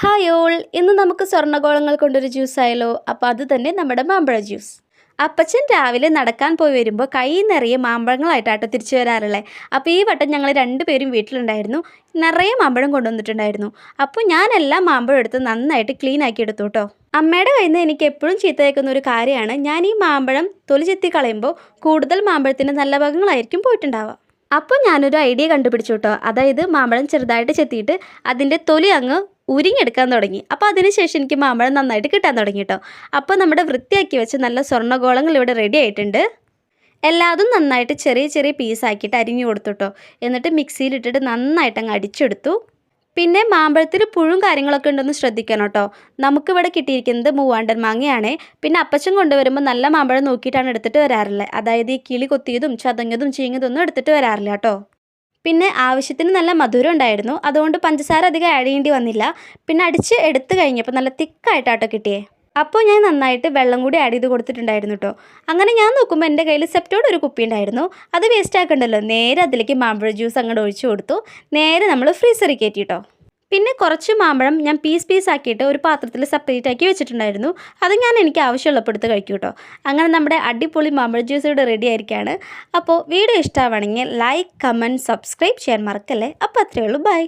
Hi all ഇന്ന് നമുക്ക് സ്വർണഗോളങ്ങൾ കൊണ്ടൊരു ജ്യൂസ് ആയല്ലോ. അപ്പോൾ അത് തന്നെ നമ്മുടെ മാമ്പഴ ജ്യൂസ് അപ്പച്ചൻ രാവിലെ നടക്കാൻ പോയി വരുമ്പോൾ കൈ നിറയെ മാമ്പഴങ്ങളായിട്ടാട്ടോ തിരിച്ചു വരാറുള്ളത് അപ്പോൾ ഈ വട്ടം ഞങ്ങൾ രണ്ടുപേരും വീട്ടിലുണ്ടായിരുന്നു. നിറയെ മാമ്പഴം കൊണ്ടുവന്നിട്ടുണ്ടായിരുന്നു. അപ്പോൾ ഞാൻ എല്ലാ മാമ്പഴം എടുത്ത് നന്നായിട്ട് ക്ലീൻ ആക്കി എടുത്തു കേട്ടോ അമ്മയുടെ കയ്യിൽ നിന്ന് എനിക്ക് എപ്പോഴും ചീത്ത ഒരു കാര്യമാണ് ഞാൻ ഈ മാമ്പഴം തൊലി ചെത്തി കളയുമ്പോൾ കൂടുതൽ മാമ്പഴത്തിന്റെ നല്ല ഭാഗങ്ങളായിരിക്കും പോയിട്ടുണ്ടാവുക. അപ്പോൾ ഞാനൊരു ഐഡിയ കണ്ടുപിടിച്ചു കേട്ടോ. അതായത് മാമ്പഴം ചെറുതായിട്ട് ചെത്തിയിട്ട് അതിന്റെ തൊലി അങ്ങ് ഉരിഞ്ഞെടുക്കാൻ തുടങ്ങി. അപ്പോൾ അതിനുശേഷം എനിക്ക് മാമ്പഴം നന്നായിട്ട് കിട്ടാൻ തുടങ്ങി കേട്ടോ. അപ്പോൾ നമ്മുടെ വൃത്തിയാക്കി വെച്ച് നല്ല സ്വർണഗോളങ്ങൾ ഇവിടെ റെഡി ആയിട്ടുണ്ട്. എല്ലാതും നന്നായിട്ട് ചെറിയ ചെറിയ പീസാക്കിയിട്ട് അരിഞ്ഞു കൊടുത്തു കേട്ടോ. എന്നിട്ട് മിക്സിയിലിട്ടിട്ട് നന്നായിട്ട് അങ്ങ് അടിച്ചെടുത്തു. പിന്നെ മാമ്പഴത്തിൽ പുഴും കാര്യങ്ങളൊക്കെ ഉണ്ടെന്ന് ശ്രദ്ധിക്കണം കേട്ടോ. നമുക്കിവിടെ കിട്ടിയിരിക്കുന്നത് മൂവാണ്ടൻ മാങ്ങയാണ്. പിന്നെ അപ്പച്ചൻ കൊണ്ടുവരുമ്പോൾ നല്ല മാമ്പഴം നോക്കിയിട്ടാണ് എടുത്തിട്ട് വരാറുള്ളത് അതായത് ഈ കിളി കൊത്തിയതും ചതഞ്ഞതും ചീങ്ങതൊന്നും എടുത്തിട്ട് വരാറില്ല കേട്ടോ. പിന്നെ ആവശ്യത്തിന് നല്ല മധുരം ഉണ്ടായിരുന്നു. അതുകൊണ്ട് പഞ്ചസാര അധികം ആഡ് ചെയ്യേണ്ടി വന്നില്ല. പിന്നെ അടിച്ച് എടുത്തു കഴിഞ്ഞപ്പോൾ നല്ല തിക്കായിട്ടാട്ടോ കിട്ടിയേ. അപ്പോൾ ഞാൻ നന്നായിട്ട് വെള്ളം കൂടി ആഡ് ചെയ്ത് കൊടുത്തിട്ടുണ്ടായിരുന്നു കേട്ടോ അങ്ങനെ ഞാൻ നോക്കുമ്പോൾ എന്റെ കയ്യിൽ സെപ്റ്റോട് ഒരു കുപ്പി ഉണ്ടായിരുന്നു. അത് വേസ്റ്റ് ആക്കണ്ടല്ലോ. നേരെ അതിലേക്ക് മാമ്പഴ ജ്യൂസ് അങ്ങോട്ട് ഒഴിച്ചു കൊടുത്തു. നേരെ നമ്മൾ ഫ്രീസറിൽ കയറ്റി കേട്ടോ പിന്നെ കുറച്ച് മാമ്പഴം ഞാൻ പീസ് പീസ് ആക്കിയിട്ട് ഒരു പാത്രത്തിൽ സെപ്പറേറ്റ് ആക്കി വെച്ചിട്ടുണ്ടായിരുന്നു. അത് ഞാൻ എനിക്ക് ആവശ്യമുള്ളപ്പോൾ എടുത്ത് കഴിക്കും കേട്ടോ അങ്ങനെ നമ്മുടെ അടിപൊളി മാമ്പഴ ജ്യൂസ് ഇവിടെ റെഡി ആയിരിക്കുകയാണ് അപ്പോൾ വീഡിയോ ഇഷ്ടമാണെങ്കിൽ ലൈക്ക് കമന്റ് സബ്സ്ക്രൈബ് ചെയ്യാൻ മറക്കല്ലേ? അപ്പോൾ അത്രയേ ഉള്ളൂ. ബൈ